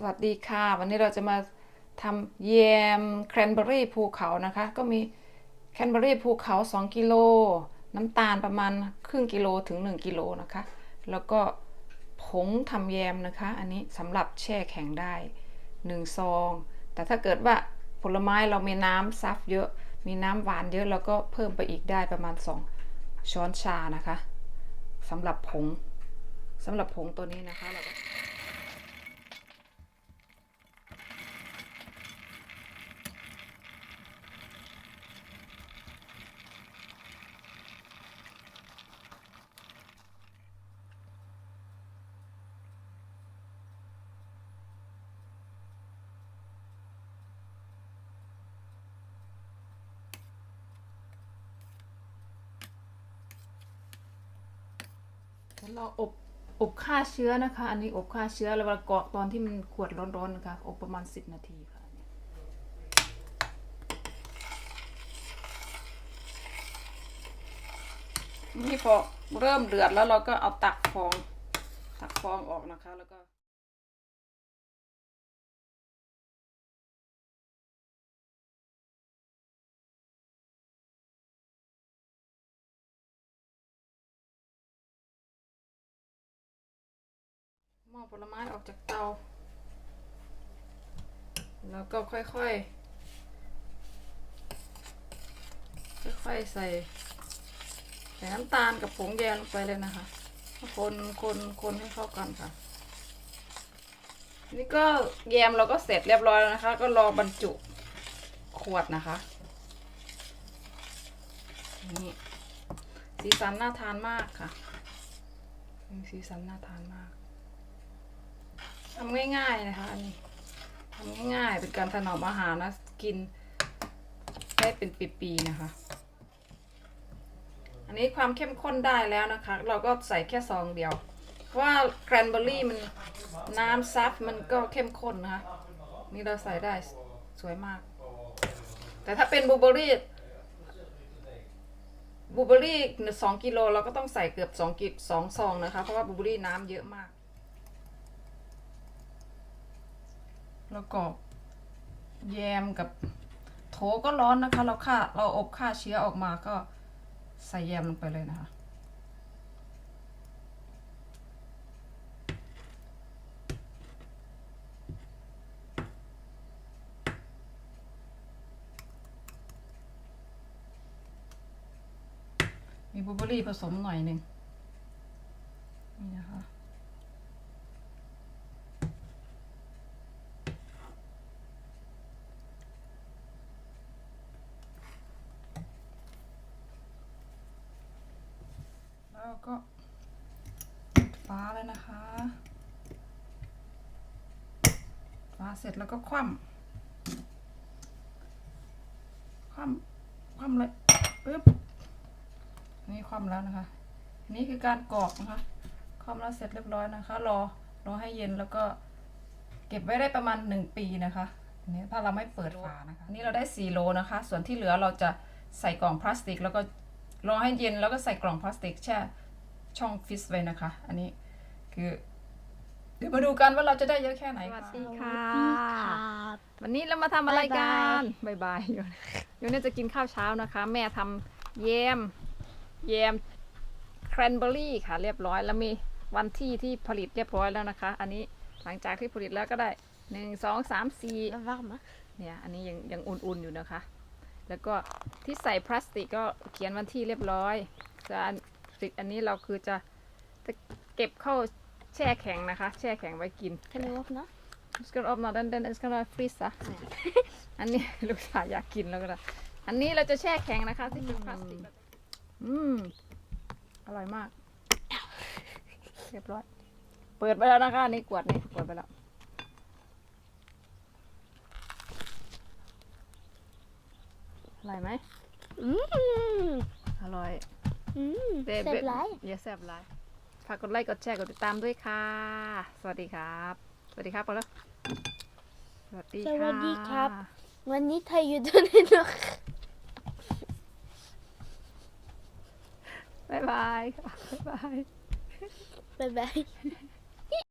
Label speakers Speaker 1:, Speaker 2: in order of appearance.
Speaker 1: สวัสดีค่ะ วันนี้เราจะมาทำแยมแครนเบอรี่ภูเขานะคะ ก็มีแครนเบอรี่ภูเขา 2 กิโล น้ำตาลประมาณครึ่งกิโลถึง 1 กิโลนะคะ แล้วก็ผงทำแยมนะคะ อันนี้สำหรับแช่แข็งได้ 1 ซอง แต่ถ้าเกิดว่าผลไม้เรามีน้ำซับเยอะ มีน้ำหวานเยอะเราก็เพิ่มไปอีกได้ประมาณ 2 ช้อนชานะคะสำหรับผงสำหรับผงตัวนี้นะคะเราก็ แล้วเราอบอบฆ่าเชื้อนะคะ อันนี้อบฆ่าเชื้อแล้วเรากรอกตอนที่มันขวดร้อนๆนะคะอบประมาณ10นาทีค่ะนี่พอเริ่มเดือดแล้วเราก็เอาตักฟองตักฟองออกนะคะแล้วก็ หม้อผลไม้ออกจากเตา แล้วก็ค่อยๆ ค่อยๆ ใส่ใส่น้ำตาลกับผงแยมลงไปเลยนะคะ คนคนคนให้เข้ากันค่ะ นี่ก็แยมเราก็เสร็จเรียบร้อยแล้วนะคะ ก็รอบรรจุขวดนะคะ นี่สีสันน่าทานมากค่ะ สีสันน่าทานมาก ทำง่ายๆนะคะอันนี้ทำง่ายๆเป็นการถนอมอาหารนะกินได้เป็นปีๆนะคะ อันนี้ความเข้มข้นได้แล้วนะคะ เราก็ใส่แค่ซองเดียว เพราะว่าแกรนเบอร์รี่มันน้ำซับมันก็เข้มข้นนะคะ นี่เราใส่ได้สวยมาก แต่ถ้าเป็นบูเบอรี่บูเบอรี่สองกิโลเราก็ต้องใส่เกือบสองกิสองซองนะคะ เพราะว่าบูเบอรี่น้ำเยอะมาก แล้วก็แยมกับโถก็ร้อนนะคะ เราฆ่าเราอบฆ่าเชื้อออกมาก็ใส่แยมลงไปเลยนะคะ มีบลูเบอรี่ผสมหน่อยหนึ่งนี่นะคะ แล้ว ก็ปิดฟ้าเลยนะคะฟ้าเสร็จแล้วก็คว่ำคว่ำคว่ำเลยปึ๊บนี่คว่ำแล้วนะคะ นี่คือการกรอกนะคะคว่ำแล้วเสร็จเรียบร้อยนะคะ รอรอให้เย็นแล้วก็เก็บไว้ได้ประมาณหนึ่งปีนะคะนนี้ถ้าเราไม่เปิดฝานะคะนนี่เราได้สี่โลนะคะ ส่วนที่เหลือเราจะใส่กล่องพลาสติก แล้วก็รอให้เย็นแล้วก็ใส่กล่องพลาสติกแช่ ช่องฟิสไว้นะคะ อันนี้คือ เดี๋ยวมาดูกันว่าเราจะได้เยอะแค่ไหน
Speaker 2: สวัสดี
Speaker 1: ค่ะ
Speaker 2: ค่ะ
Speaker 1: วันนี้เรามาทำอะไรกั
Speaker 2: บ๊ายบาย
Speaker 1: นบายบายอยู่อยู่เนี่ยจะกินข้าวเช้านะคะ แม่ทำแยมแยมแครนเบอรี่ค่ะ เรียบร้อยแล้วมีวันที่ที่ผลิตเรียบร้อยแล้วนะคะ อันนี้หลังจากที่ผลิตแล้วก็ได้หนึ่งสองสามสี่
Speaker 2: Varme.
Speaker 1: เนี่ยอันนี้ยังยังอุ่นๆอยู่นะคะ แล้วก็ที่ใส่พลาสติกก็เขียนวันที่เรียบร้อยแต่อัน ติดอันนี้เราคือจะจะเก็บเข้าแช่แข็งนะคะ แช่แข็งไว้กิน
Speaker 2: Kan du åpne?
Speaker 1: ska du öppna den? Den ska du frysa. อันนี้ลูกสาวอยากกินแล้วก็ได้อันนี้เราจะแช่แข็งนะคะที่เป็นพลาสติกอืมอร่อยมาก เรียบร้อย เปิดไปแล้วนะคะอันนี่กวดนี่เปิดไปแล้ว อร่อยไหม
Speaker 2: Mm.
Speaker 1: อร่อย
Speaker 2: Mm.
Speaker 1: เบ๊
Speaker 2: Se blei.
Speaker 1: เยอะแซ่บไลายฝากกดไลค์กดแชร์กดติดตามด้วยค่ะ สวัสดีครับ สวัสดีครับก่อนแล้วสวัสดีค่ะ
Speaker 2: สวัสดีครับ วันนี้เธออยู่ตรงนี้เนอะ
Speaker 1: บ๊ายบายค่ะบ๊ายบาย
Speaker 2: บ๊ายบาย